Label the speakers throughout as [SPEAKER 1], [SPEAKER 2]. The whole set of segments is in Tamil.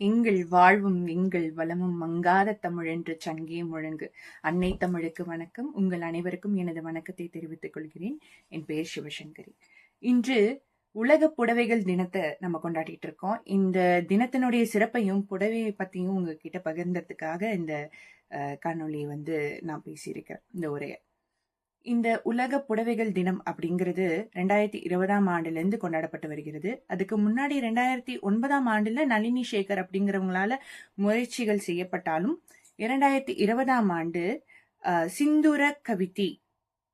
[SPEAKER 1] எங்கள் வாழ்வும் எங்கள் வளமும் மங்காத தமிழ் என்று சங்கே முழங்கு. அன்னை தமிழுக்கு வணக்கம். உங்கள் அனைவருக்கும் எனது வணக்கத்தை தெரிவித்துக் கொள்கிறேன். என் பெயர் சிவசங்கரி. இன்று உலக புடவைகள் தினத்தை நம்ம கொண்டாடிட்டு இருக்கோம். இந்த தினத்தினுடைய சிறப்பையும் புடவையை பத்தியும் உங்ககிட்ட பகிர்ந்ததுக்காக இந்த காணொலியை காணொளியை வந்து நான் பேசியிருக்கேன் இந்த உரையை. இந்த உலக புடவைகள் தினம் அப்படிங்கிறது ரெண்டாயிரத்தி இருபதாம் ஆண்டுல இருந்து கொண்டாடப்பட்டு வருகிறது. அதுக்கு முன்னாடி ரெண்டாயிரத்தி ஒன்பதாம் ஆண்டுல நளினி சேகர் அப்படிங்கிறவங்களால முயற்சிகள் செய்யப்பட்டாலும் இரண்டாயிரத்தி இருபதாம் ஆண்டு சிந்துர கவிதி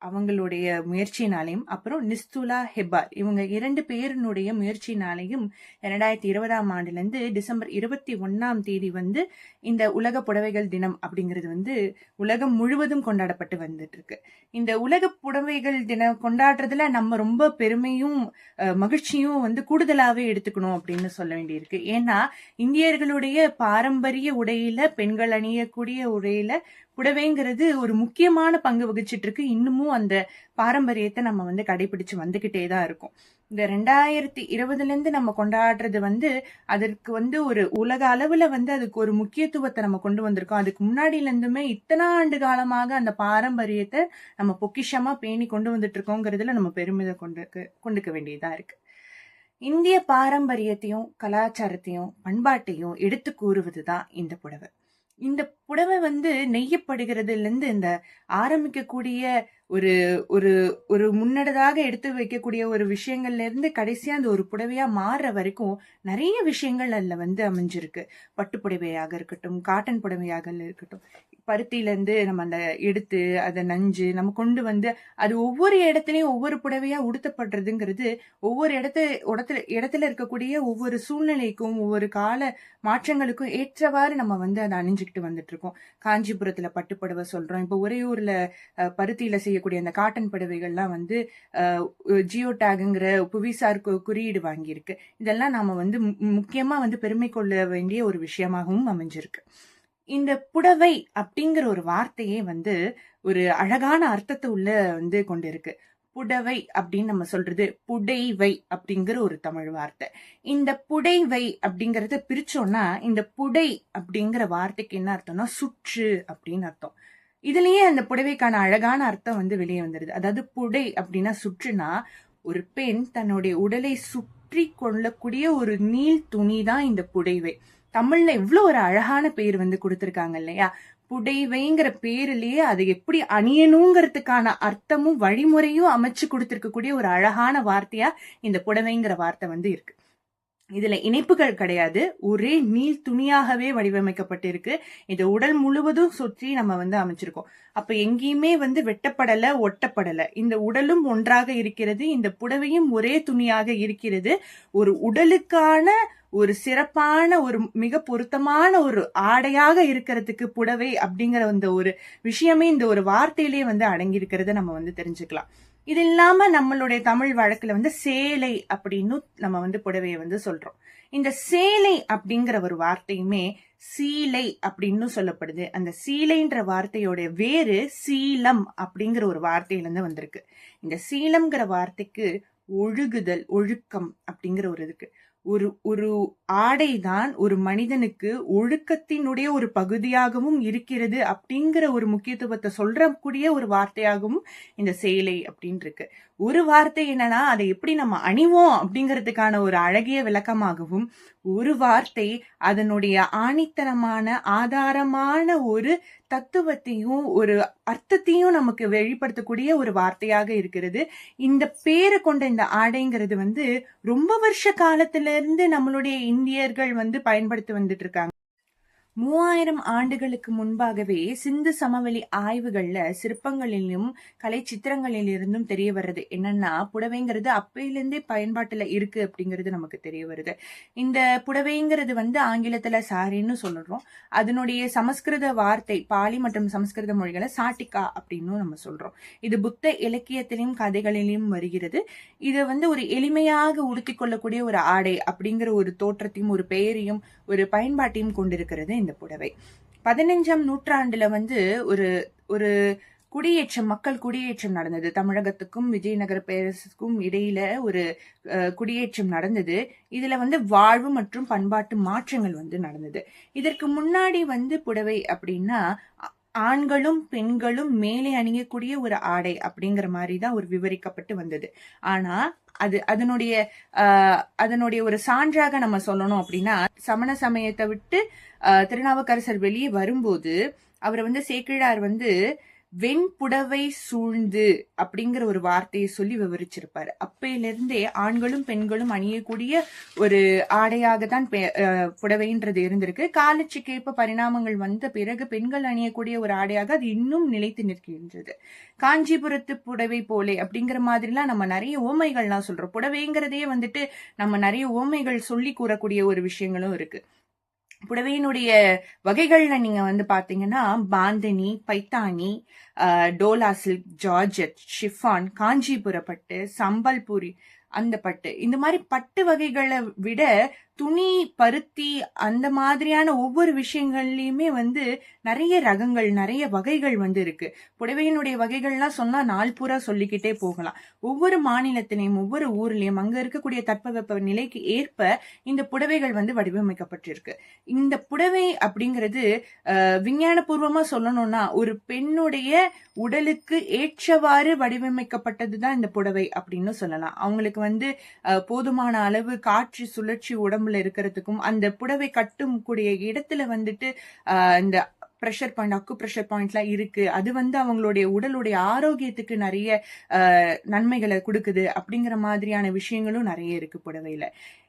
[SPEAKER 1] அவங்களுடைய முயற்சியினாலையும் அப்புறம் நிஸ்துலா ஹெபார் இவங்க இரண்டு பேரினுடைய முயற்சியினாலையும் இரண்டாயிரத்தி இருபதாம் ஆண்டுலேருந்து டிசம்பர் இருபத்தி ஒன்னாம் தேதி வந்து இந்த உலக புடவைகள் தினம் அப்படிங்கிறது வந்து உலகம் முழுவதும் கொண்டாடப்பட்டு வந்துட்டு இருக்கு இந்த உலக புடவைகள் தினம் கொண்டாடுறதுல நம்ம ரொம்ப பெருமையும் மகிழ்ச்சியும் வந்து கூடுதலாகவே எடுத்துக்கணும் அப்படின்னு சொல்ல வேண்டியிருக்கு. ஏன்னா இந்தியர்களுடைய பாரம்பரிய உடையில பெண்கள் அணியக்கூடிய உடையில புடவைங்கிறது ஒரு முக்கியமான பங்கு வகிச்சிட்டு இருக்கு இன்னமும் அந்த பாரம்பரியத்தை நம்ம வந்து கடைபிடிச்சு வந்துகிட்டே தான் இருக்கும். இந்த ரெண்டாயிரத்தி இருபதுலேருந்து நம்ம கொண்டாடுறது வந்து அதற்கு வந்து ஒரு உலக அளவில் வந்து அதுக்கு ஒரு முக்கியத்துவத்தை நம்ம கொண்டு வந்திருக்கோம். அதுக்கு முன்னாடியிலேருந்துமே இத்தனை ஆண்டு காலமாக அந்த பாரம்பரியத்தை நம்ம பொக்கிஷமாக பேணி கொண்டு வந்துட்டு இருக்கோங்கிறதுல நம்ம பெருமிதம் கொண்டு கொண்டுக்க வேண்டியதாக இருக்கு. இந்திய பாரம்பரியத்தையும் கலாச்சாரத்தையும் பண்பாட்டையும் எடுத்து கூறுவது தான் இந்த புடவை. இந்த புடவை வந்து நெய்யப்படுகிறதுல இருந்து இந்த ஆரம்பிக்கக்கூடிய ஒரு ஒரு ஒரு முன்னடதாக எடுத்து வைக்கக்கூடிய ஒரு விஷயங்கள்ல இருந்து கடைசியா அந்த ஒரு புடவையா மாறுற வரைக்கும் நிறைய விஷயங்கள் அதுல வந்து அமைஞ்சிருக்கு. பட்டு புடவையாக இருக்கட்டும் காட்டன் புடவையாக இருக்கட்டும். பருத்தியில இருந்து நம்ம அந்த எடுத்து அதை நஞ்சு நம்ம கொண்டு வந்து அது ஒவ்வொரு இடத்துலயும் ஒவ்வொரு புடவையா உடுத்தப்படுறதுங்கிறது ஒவ்வொரு இடத்து இடத்துல இடத்துல இருக்கக்கூடிய ஒவ்வொரு சூழ்நிலைக்கும் ஒவ்வொரு கால மாற்றங்களுக்கும் ஏற்றவாறு நம்ம வந்து அதை அணிஞ்சுக்கிட்டு வந்துட்டு இருக்கோம் காஞ்சிபுரத்துல பட்டு புடவை சொல்றோம். இப்போ உறையூர்ல அஹ், பருத்தியில செய்யக்கூடிய அந்த காட்டன் புடவைகள்லாம் வந்து ஜியோ டேகுங்கிற புவிசார் கு- குறியீடு வாங்கியிருக்கு. இதெல்லாம் நாம வந்து மு- முக்கியமா வந்து பெருமை கொள்ள வேண்டிய ஒரு விஷயமாகவும் அமைஞ்சிருக்கு. இந்த புடவை அப்படிங்கிற ஒரு வார்த்தையே வந்து ஒரு அழகான அர்த்தத்தை உள்ள வந்து கொண்டிருக்கு. புடவை அப்படின்னு நம்ம சொல்றது புடைவை அப்படிங்கிற ஒரு தமிழ் வார்த்தை. இந்த புடைவை அப்படிங்கறத பிரிச்சோம்னா இந்த புடை அப்படிங்கிற வார்த்தைக்கு என்ன அர்த்தம்னா சுற்று அப்படின்னு அர்த்தம். இதுலயே அந்த புடவைக்கான அழகான அர்த்தம் வந்து வெளியே வந்துருது. அதாவது புடை அப்படின்னா சுற்றுனா ஒரு பெண் தன்னுடைய உடலை சுற்றி கொள்ளக்கூடிய ஒரு நீள் துணி தான் இந்த புடைவை. தமிழ்ல இவ்வளவு ஒரு அழகான பேர் வந்து கொடுத்திருக்காங்க இல்லையா? புடைவைங்கிற பேரிலேயே அது எப்படி அணியணுங்கிறதுக்கான அர்த்தமும் வழிமுறையும் அமைச்சு கொடுத்துருக்கக்கூடிய ஒரு அழகான வார்த்தையா இந்த புடவைங்கிற வார்த்தை வந்து இருக்கு. இதுல இணைப்புகள் கிடையாது. ஒரே நீள் துணியாகவே வடிவமைக்கப்பட்டிருக்கு. இது உடல் முழுவதும் சுற்றி நம்ம வந்து அமைச்சிருக்கோம். அப்ப எங்கேயுமே வந்து வெட்டப்படல ஒட்டப்படல. இந்த உடலும் ஒன்றாக இருக்கிறது இந்த புடவையும் ஒரே துணியாக இருக்கிறது. ஒரு உடலுக்கான ஒரு சிறப்பான ஒரு மிக பொருத்தமான ஒரு ஆடையாக இருக்கிறதுக்கு புடவை அப்படிங்கிற அந்த ஒரு விஷயமே இந்த ஒரு வார்த்தையிலேயே வந்து அடங்கி இருக்கிறத நம்ம வந்து தெரிஞ்சுக்கலாம். இது இல்லாம நம்மளுடைய தமிழ் வழக்குல வந்து சேலை அப்படின்னு நம்ம வந்து புடவையை வந்து சொல்றோம். இந்த சேலை அப்படிங்கிற ஒரு வார்த்தையுமே சீலை அப்படின்னு சொல்லப்படுது. அந்த சீலைன்ற வார்த்தையோட வேறு சீலம் அப்படிங்கிற ஒரு வார்த்தையிலேருந்து வந்திருக்கு. இந்த சீலம்ங்கிற வார்த்தைக்கு ஒழுகுதல் ஒழுக்கம் அப்படிங்கிற ஒரு இருக்கு ஒரு ஒரு ஆடைதான் ஒரு மனிதனுக்கு ஒழுக்கத்தினுடைய ஒரு பகுதியாகவும் இருக்கிறது அப்படிங்கிற ஒரு முக்கியத்துவத்தை சொல்றக்கூடிய ஒரு வார்த்தையாகவும் இந்த சேலை அப்படின்னு இருக்கு ஒரு வார்த்தை என்னன்னா அதை எப்படி நம்ம அணிவோம் அப்படிங்கிறதுக்கான ஒரு அழகிய விளக்கமாகவும் ஒரு வார்த்தை அதனுடைய ஆணித்தனமான ஆதாரமான ஒரு தத்துவத்தையும் ஒரு அர்த்தத்தையும் நமக்கு வெளிப்படுத்தக்கூடிய ஒரு வார்த்தையாக இருக்கிறது. இந்த பேரை கொண்ட இந்த ஆடைங்கிறது வந்து ரொம்ப வருஷ காலத்திலிருந்து நம்மளுடைய இந்தியர்கள் வந்து பயன்படுத்தி வந்துட்டு இருக்காங்க. மூவாயிரம் ஆண்டுகளுக்கு முன்பாகவே சிந்து சமவெளி ஆய்வுகள்ல சிற்பங்களிலும் கலை சித்திரங்களிலிருந்தும் தெரிய வர்றது. என்னன்னா புடவைங்கிறது அப்பையிலிருந்தே பயன்பாட்டுல இருக்கு அப்படிங்கிறது நமக்கு தெரிய வருது. இந்த புடவைங்கிறது வந்து ஆங்கிலத்துல சாரின்னு சொல்றோம். அதனுடைய சமஸ்கிருத வார்த்தை பாலி மற்றும் சமஸ்கிருத மொழிகளை சாட்டிகா அப்படின்னு நம்ம சொல்றோம். இது புத்த இலக்கியத்திலையும் கதைகளிலும் வருகிறது. இது வந்து ஒரு எளிமையாக உடுத்திக் கொள்ளக்கூடிய ஒரு ஆடை அப்படிங்கிற ஒரு தோற்றத்தையும் ஒரு பெயரையும் ஒரு பயன்பாட்டையும் கொண்டிருக்கிறது இந்த புடவை. பதினஞ்சாம் நூற்றாண்டுல வந்து ஒரு ஒரு குடியேற்றம் மக்கள் குடியேற்றம் நடந்தது. தமிழகத்துக்கும் விஜயநகர பேரரசுக்கும் இடையில ஒரு குடியேற்றம் நடந்தது. இதுல வந்து வாழ்வு மற்றும் பண்பாட்டு மாற்றங்கள் வந்து நடந்தது. இதற்கு முன்னாடி வந்து புடவை அப்படின்னா ஆண்களும் பெண்களும் மேலே அணியக்கூடிய ஒரு ஆடை அப்படிங்கிற மாதிரி தான் ஒரு விவரிக்கப்பட்டு வந்தது. ஆனா அது அதனுடைய அதனுடைய ஒரு சான்றாக நம்ம சொல்லணும் அப்படின்னா சமண சமயத்தை விட்டு திருநாவுக்கரசர் வெளியே வரும்போது அவர் வந்து சேக்கிழார் வந்து வெண்புடவை சூழ்ந்து அப்படிங்கிற ஒரு வார்த்தையை சொல்லி விவரிச்சிருப்பாரு. அப்பையிலிருந்தே ஆண்களும் பெண்களும் அணியக்கூடிய ஒரு ஆடையாக தான் பெ- புடவைன்றது இருந்திருக்கு. காலச்சுக்கேற்ப பரிணாமங்கள் வந்த பிறகு பெண்கள் அணியக்கூடிய ஒரு ஆடையாக அது இன்னும் நிலைத்து நிற்கின்றது. காஞ்சிபுரத்து புடவை போலே அப்படிங்கிற மாதிரிலாம் நம்ம நிறைய ஓமைகள்லாம் சொல்றோம். புடவைங்கிறதே வந்துட்டு நம்ம நிறைய ஓமைகள் சொல்லி கூறக்கூடிய ஒரு விஷயங்களும் இருக்கு. புடவையினுடைய வகைகள்ல நீங்க வந்து பாத்தீங்கன்னா Bandhani Paithani Dola silk georgette chiffon காஞ்சிபுர பட்டு சம்பல்பூரி அந்த பட்டு. இந்த மாதிரி பட்டு வகைகளை விட துணி பருத்தி அந்த மாதிரியான ஒவ்வொரு விஷயங்கள்லயுமே வந்து நிறைய ரகங்கள் நிறைய வகைகள் வந்து இருக்கு. புடவையினுடைய வகைகள்லாம் சொன்னா நாள் பூரா சொல்லிக்கிட்டே போகலாம். ஒவ்வொரு மாநிலத்திலையும் ஒவ்வொரு ஊர்லயும் அங்க இருக்கக்கூடிய தட்பவெப்ப நிலைக்கு ஏற்ப இந்த புடவைகள் வந்து வடிவமைக்கப்பட்டிருக்கு. இந்த புடவை அப்படிங்கிறது விஞ்ஞானபூர்வமா சொல்லணும்னா ஒரு பெண்ணுடைய உடலுக்கு ஏற்றவாறு வடிவமைக்கப்பட்டது தான் இந்த புடவை அப்படின்னு சொல்லலாம். அவங்களுக்கு வந்து போதுமான அளவு காற்று சுழற்சி உடம்பு ரூம்ல இருக்கிறதுக்கும் அந்த புடவை கட்டும் கூடிய இடத்துல வந்துட்டு இந்த ப்ரெஷர் பாயிண்ட் அக்கு ப்ரெஷர் பாயிண்ட்லாம் இருக்கு. அது வந்து அவங்களுடைய உடலுடைய ஆரோக்கியத்துக்கு நிறைய நன்மைகளை கொடுக்குது அப்படிங்கிற மாதிரியான விஷயங்களும் நிறைய இருக்கு புடவையில.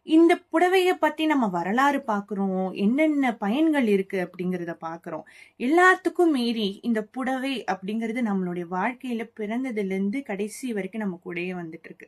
[SPEAKER 1] இந்த புடவைய பத்தி நம்ம வரலாறு பார்க்குறோம் என்னென்ன பயன்கள் இருக்கு அப்படிங்கறத பார்க்குறோம் எல்லாத்துக்கும் மீறி இந்த புடவை அப்படிங்கிறது நம்மளுடைய வாழ்க்கையில பிறந்ததுல இருந்து கடைசி வரைக்கும் நம்ம கூடயே வந்துட்டு இருக்கு.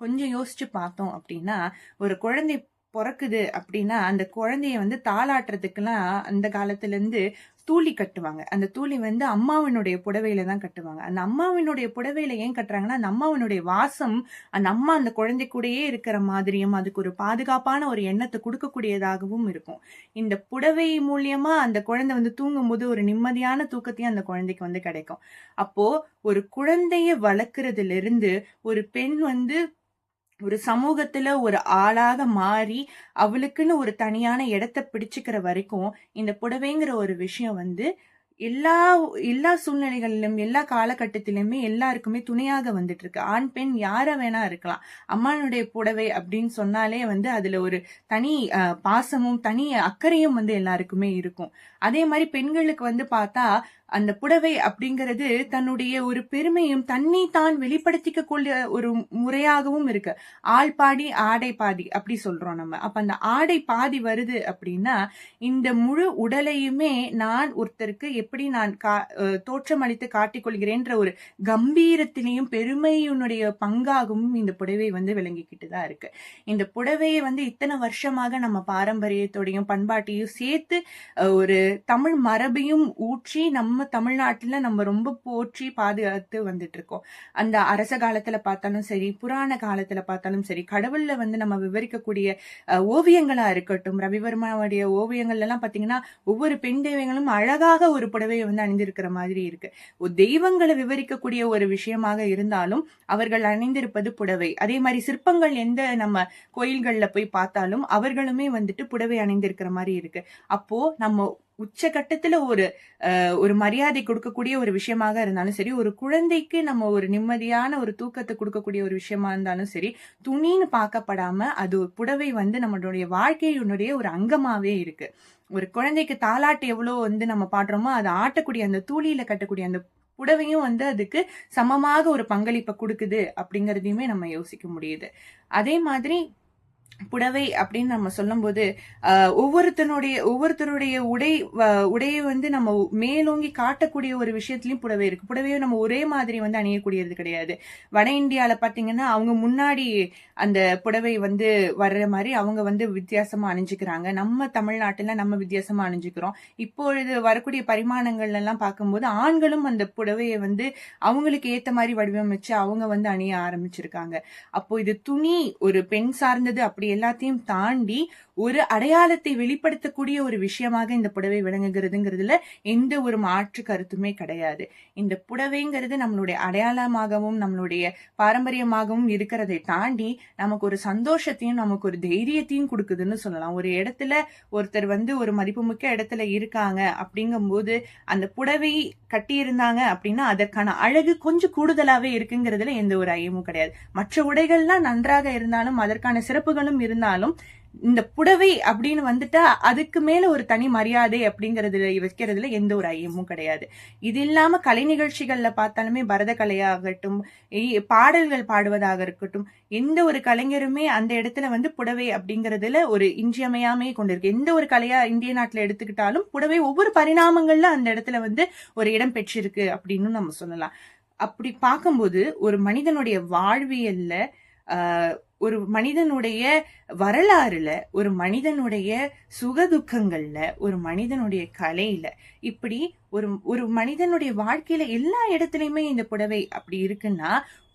[SPEAKER 1] கொஞ்சம் யோசிச்சு பார்த்தோம் அப்படின்னா ஒரு குழந்தை பிறக்குது அப்படின்னா அந்த குழந்தைய வந்து தாளாட்டுறதுக்கெல்லாம் அந்த காலத்துல இருந்து தூளி கட்டுவாங்க. அந்த தூளி வந்து அம்மாவினுடைய புடவையில தான் கட்டுவாங்க. அந்த அம்மாவினுடைய புடவையில ஏன் கட்டுறாங்கன்னா அந்த அம்மாவினுடைய வாசம் அந்த அம்மா அந்த குழந்தை கூடயே இருக்கிற மாதிரியும் அதுக்கு ஒரு பாதுகாப்பான ஒரு எண்ணத்தை கொடுக்கக்கூடியதாகவும் இருக்கும். இந்த புடவை மூலியமா அந்த குழந்தை வந்து தூங்கும் போது ஒரு நிம்மதியான தூக்கத்தையும் அந்த குழந்தைக்கு வந்து கிடைக்கும். அப்போ ஒரு குழந்தைய வளர்க்கறதுல இருந்து ஒரு பெண் வந்து ஒரு சமூகத்துல ஒரு ஆளாக மாறி அவளுக்குன்னு ஒரு தனியான இடத்த பிடிச்சுக்கிற வரைக்கும் இந்த புடவைங்கிற ஒரு விஷயம் வந்து எல்லா எல்லா சூழ்நிலைகளிலும் எல்லா காலகட்டத்திலுமே எல்லாருக்குமே துணையாக வந்துட்டு இருக்கு ஆண் பெண் யார வேணா இருக்கலாம். அம்மானுடைய புடவை அப்படின்னு சொன்னாலே வந்து அதுல ஒரு தனி பாசமும் தனி அக்கறையும் வந்து எல்லாருக்குமே இருக்கும். அதே மாதிரி பெண்களுக்கு வந்து பார்த்தா அந்த புடவை அப்படிங்கிறது தன்னுடைய ஒரு பெருமையும் தன்னை தான் வெளிப்படுத்திக்க கூடிய ஒரு முறையாகவும் இருக்கு. ஆள் பாடி ஆடை பாதி அப்படி சொல்றோம் நம்ம. அப்ப அந்த ஆடை பாதி வருது அப்படின்னா இந்த முழு உடலையுமே நான் ஒருத்தருக்கு எப்படி நான் கா தோற்றமளித்து காட்டிக்கொள்கிறேன்ற ஒரு கம்பீரத்திலையும் பெருமையினுடைய பங்காகவும் இந்த புடவை வந்து விளங்கிக்கிட்டு தான் இருக்கு. இந்த புடவையை வந்து இத்தனை வருஷமாக நம்ம பாரம்பரியத்தோடையும் பண்பாட்டையும் சேர்த்து ஒரு தமிழ் மரபையும் ஊற்றி நம்ம தமிழ்நாட்டுல நம்ம ரொம்ப போற்றி பாதுகாத்து வந்துட்டு இருக்கோம் அந்த அரச காலத்துல பார்த்தாலும் சரி புராண காலத்துல பார்த்தாலும் சரி கடவுள்ல வந்து நம்ம விவரிக்கக்கூடிய ஓவியங்களாக ஓவியங்களா இருக்கட்டும் ரவிவர்மாவுடைய ஓவியங்கள்லாம் எல்லாம் பாத்தீங்கன்னா ஒவ்வொரு பெண் தெய்வங்களும் அழகாக ஒரு புடவையை வந்து அணிந்திருக்கிற மாதிரி இருக்கு. ஒரு தெய்வங்களை விவரிக்கக்கூடிய ஒரு விஷயமாக இருந்தாலும் அவர்கள் அணிந்திருப்பது புடவை. அதே மாதிரி சிற்பங்கள் எந்த நம்ம கோயில்கள்ல போய் பார்த்தாலும் அவர்களுமே வந்துட்டு புடவை அணிந்திருக்கிற மாதிரி இருக்கு. அப்போ நம்ம உச்சகட்டத்துல ஒரு ஒரு மரியாதை கொடுக்கக்கூடிய ஒரு விஷயமாக இருந்தாலும் சரி ஒரு குழந்தைக்கு நம்ம ஒரு நிம்மதியான ஒரு தூக்கத்தை கொடுக்கக்கூடிய ஒரு விஷயமா இருந்தாலும் சரி துணின்னு பார்க்கப்படாம அது ஒரு புடவை வந்து நம்மளுடைய வாழ்க்கையினுடைய ஒரு அங்கமாவே இருக்கு. ஒரு குழந்தைக்கு தாலாட்டு எவ்வளோ வந்து நம்ம பாடுறோமோ அதை ஆட்டக்கூடிய அந்த தூளியில கட்டக்கூடிய அந்த புடவையும் வந்து அதுக்கு சமமாக ஒரு பங்களிப்பை கொடுக்குது அப்படிங்கறதையுமே நம்ம யோசிக்க முடியுது. அதே மாதிரி புடவை அப்படின்னு நம்ம சொல்லும்போது ஒவ்வொருத்தனுடைய ஒவ்வொருத்தருடைய உடை வ- உடையை வந்து நம்ம மேலோங்கி காட்டக்கூடிய ஒரு விஷயத்துலயும் புடவை இருக்கு. புடவையை நம்ம ஒரே மாதிரி வந்து அணியக்கூடியது கிடையாது. வட இந்தியால பாத்தீங்கன்னா அவங்க முன்னாடி அந்த புடவை வந்து வர்ற மாதிரி அவங்க வந்து வித்தியாசமா அணிஞ்சுக்கிறாங்க. நம்ம தமிழ்நாட்டுல நம்ம வித்தியாசமா அணிஞ்சுக்கிறோம். இப்பொழுது வரக்கூடிய பரிமாணங்கள் எல்லாம் பார்க்கும்போது ஆண்களும் அந்த புடவையை வந்து அவங்களுக்கு ஏத்த மாதிரி வடிவமைச்சு அவங்க வந்து அணிய ஆரம்பிச்சிருக்காங்க. அப்போ இது துணி ஒரு பெண் சார்ந்தது அப்படி அப்படி எல்லாத்தையும் தாண்டி ஒரு அடையாளத்தை வெளிப்படுத்தக்கூடிய ஒரு விஷயமாக இந்த புடவை விளங்குகிறதுங்கிறதுல எந்த ஒரு மாற்று கருத்துமே கிடையாது. இந்த புடவைங்கிறது நம்மளுடைய அடையாளமாகவும் நம்மளுடைய பாரம்பரியமாகவும் இருக்கிறதை தாண்டி நமக்கு ஒரு சந்தோஷத்தையும் நமக்கு ஒரு தைரியத்தையும் கொடுக்குதுன்னு சொல்லலாம். ஒரு இடத்துல ஒருத்தர் வந்து ஒரு மதிப்புமிக்க இடத்துல இருக்காங்க அப்படிங்கும்போது அந்த புடவை கட்டியிருந்தாங்க அப்படின்னா அதற்கான அழகு கொஞ்சம் கூடுதலாகவே இருக்குங்கிறதுல எந்த ஒரு ஐயமும் கிடையாது. மற்ற உடைகள்லாம் நன்றாக இருந்தாலும் அதற்கான சிறப்புகளும் இருந்தாலும் இந்த புடவை அப்படின்னு வந்துட்டா அதுக்கு மேல ஒரு தனி மரியாதை அப்படிங்கறதுல வைக்கிறதுல எந்த ஒரு ஐயமும் கிடையாது. இது இல்லாம கலை நிகழ்ச்சிகள்ல பார்த்தாலுமே பரத கலையாகட்டும் இ- பாடல்கள் பாடுவதாக இருக்கட்டும் எந்த ஒரு கலைஞருமே அந்த இடத்துல வந்து புடவை அப்படிங்கறதுல ஒரு இன்றியமையாமையே கொண்டிருக்கு. எந்த ஒரு கலையா இந்திய நாட்டுல எடுத்துக்கிட்டாலும் புடவை ஒவ்வொரு பரிணாமங்கள்ல அந்த இடத்துல வந்து ஒரு இடம் பெற்றிருக்கு அப்படின்னு நம்ம சொல்லலாம். அப்படி பார்க்கும்போது ஒரு மனிதனுடைய வாழ்வியல்ல ஆஹ், ஒரு மனிதனுடைய வரலாறுல ஒரு மனிதனுடைய சுகதுக்கங்கள்ல ஒரு மனிதனுடைய கலையில இப்படி ஒரு ஒரு மனிதனுடைய வாழ்க்கையில எல்லா இடத்துலையுமே இந்த புடவை அப்படி இருக்குன்னா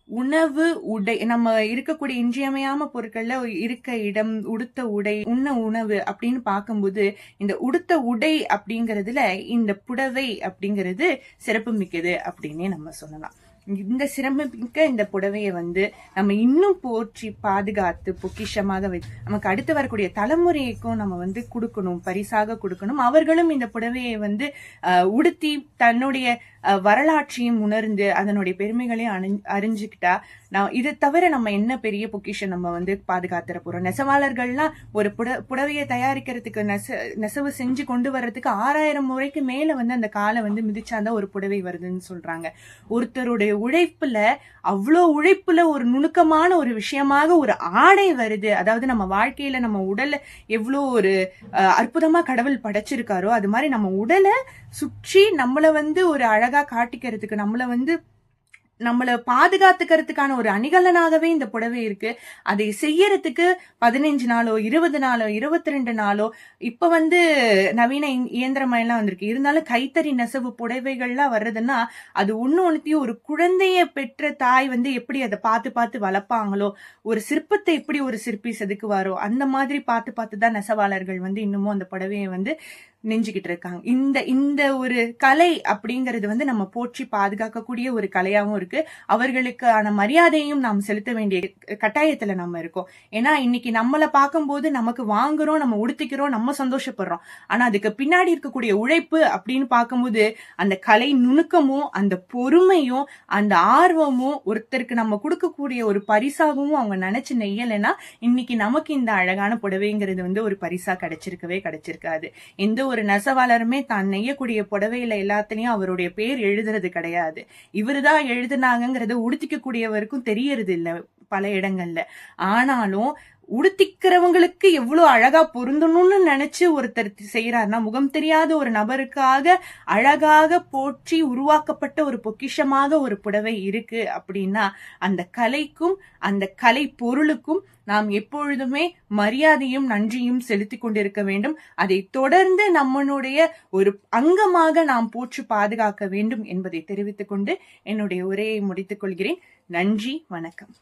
[SPEAKER 1] உணவு உடை நம்ம இருக்கக்கூடிய இன்றியமையாம பொருட்கள்ல இருக்க இடம் உடுத்த உடை உண்ண உணவு அப்படின்னு பார்க்கும்போது இந்த உடுத்த உடை அப்படிங்கறதுல இந்த புடவை அப்படிங்கிறது சிறப்பு மிக்கது அப்படின்னே நம்ம சொல்லலாம். இந்த சிரமமிக்க இந்த புடவையை வந்து நம்ம இன்னும் போற்றி பாதுகாத்து பொக்கிஷமாக வை நமக்கு அடுத்து வரக்கூடிய தலைமுறைக்கும் நம்ம வந்து கொடுக்கணும் பரிசாக கொடுக்கணும். அவர்களும் இந்த புடவையை வந்து உடுத்தி தன்னுடைய வரலாற்றையும் உணர்ந்து அதனுடைய பெருமைகளையும் அணி அறிஞ்சுக்கிட்டா நான் இதை தவிர நம்ம என்ன பெரிய பொக்கிஷன் நம்ம வந்து பாதுகாத்துற போறோம்? நெசவாளர்கள்லாம் ஒரு புட புடவையை தயாரிக்கிறதுக்கு நெச நெசவு செஞ்சு கொண்டு வர்றதுக்கு ஆறாயிரம் முறைக்கு மேல வந்து அந்த காலை வந்து மிதிச்சாதான் ஒரு புடவை வருதுன்னு சொல்றாங்க. ஒருத்தருடைய உழைப்புல அவ்வளோ உழைப்புல ஒரு நுணுக்கமான ஒரு விஷயமாக ஒரு ஆடை வருது. அதாவது நம்ம வாழ்க்கையில நம்ம உடலை எவ்வளோ ஒரு அற்புதமா கடவுள் படைச்சிருக்காரோ அது மாதிரி நம்ம உடலை சுற்றி நம்மளை வந்து ஒரு அழகா காட்டிக்கிறதுக்கு நம்மளை வந்து நம்மளை பாதுகாத்துக்கிறதுக்கான ஒரு அணிகலனாகவே இந்த புடவை இருக்கு. அதை செய்யறதுக்கு பதினஞ்சு நாளோ இருபது நாளோ இருபத்தி ரெண்டு நாளோ இப்ப வந்து நவீன இயந்திரமெல்லாம் வந்திருக்கு. இருந்தாலும் கைத்தறி நெசவு புடவைகள்லாம் வர்றதுன்னா அது ஒண்ணு ஒண்ணுத்தையும் ஒரு குழந்தைய பெற்ற தாய் வந்து எப்படி அதை பார்த்து பார்த்து வளர்ப்பாங்களோ ஒரு சிற்பத்தை எப்படி ஒரு சிற்பி செதுக்குவாரோ அந்த மாதிரி பார்த்து பார்த்து தான் நெசவாளர்கள் வந்து இன்னமும் அந்த புடவையை வந்து நெஞ்சுக்கிட்டு இருக்காங்க இந்த இந்த ஒரு கலை அப்படிங்கிறது வந்து நம்ம போற்றி பாதுகாக்கக்கூடிய ஒரு கலையாகவும் இருக்கு. அவர்களுக்கான மரியாதையும் நாம் செலுத்த வேண்டிய கட்டாயத்துல நம்ம இருக்கோம். ஏன்னா இன்னைக்கு நம்மளை பார்க்கும்போது நமக்கு வாங்குறோம் நம்ம உடுத்திக்கிறோம் நம்ம சந்தோஷப்படுறோம். ஆனா அதுக்கு பின்னாடி இருக்கக்கூடிய உழைப்பு அப்படின்னு பார்க்கும்போது அந்த கலை நுணுக்கமும் அந்த பொறுமையும் அந்த ஆர்வமும் ஒருத்தருக்கு நம்ம கொடுக்கக்கூடிய ஒரு பரிசாகவும் அவங்க நினைச்சு நெய்யலைன்னா இன்னைக்கு நமக்கு இந்த அழகான புடவைங்கிறது வந்து ஒரு பரிசா கிடைச்சிருக்கவே கிடைச்சிருக்காது. எந்த ஒரு ஒரு நெசவாளருமே தான் நெய்யக்கூடிய புடவையில எல்லாத்துலயும் அவருடைய பேர் எழுதுறது கிடையாது. இவருதான் எழுதுனாங்கங்கறத உடுத்திக்க கூடியவருக்கும் தெரியறது இல்ல பல இடங்கள்ல. ஆனாலும் உடுத்திக்கிறவங்களுக்கு எவ்வளவு அழகா பொருந்தணும்னு நினைச்சு ஒருத்தர் செய்யறாருன்னா முகம் தெரியாத ஒரு நபருக்காக அழகாக போற்றி உருவாக்கப்பட்ட ஒரு பொக்கிஷமாக ஒரு புடவை இருக்கு அப்படின்னா அந்த கலைக்கும் அந்த கலை பொருளுக்கும் நாம் எப்பொழுதுமே மரியாதையும் நன்றியும் செலுத்திக் கொண்டிருக்க வேண்டும். அதை தொடர்ந்து நம்மளுடைய ஒரு அங்கமாக நாம் போற்றி பாதுகாக்க வேண்டும் என்பதை தெரிவித்துக் கொண்டு என்னுடைய உரையை முடித்துக் கொள்கிறேன். நன்றி வணக்கம்.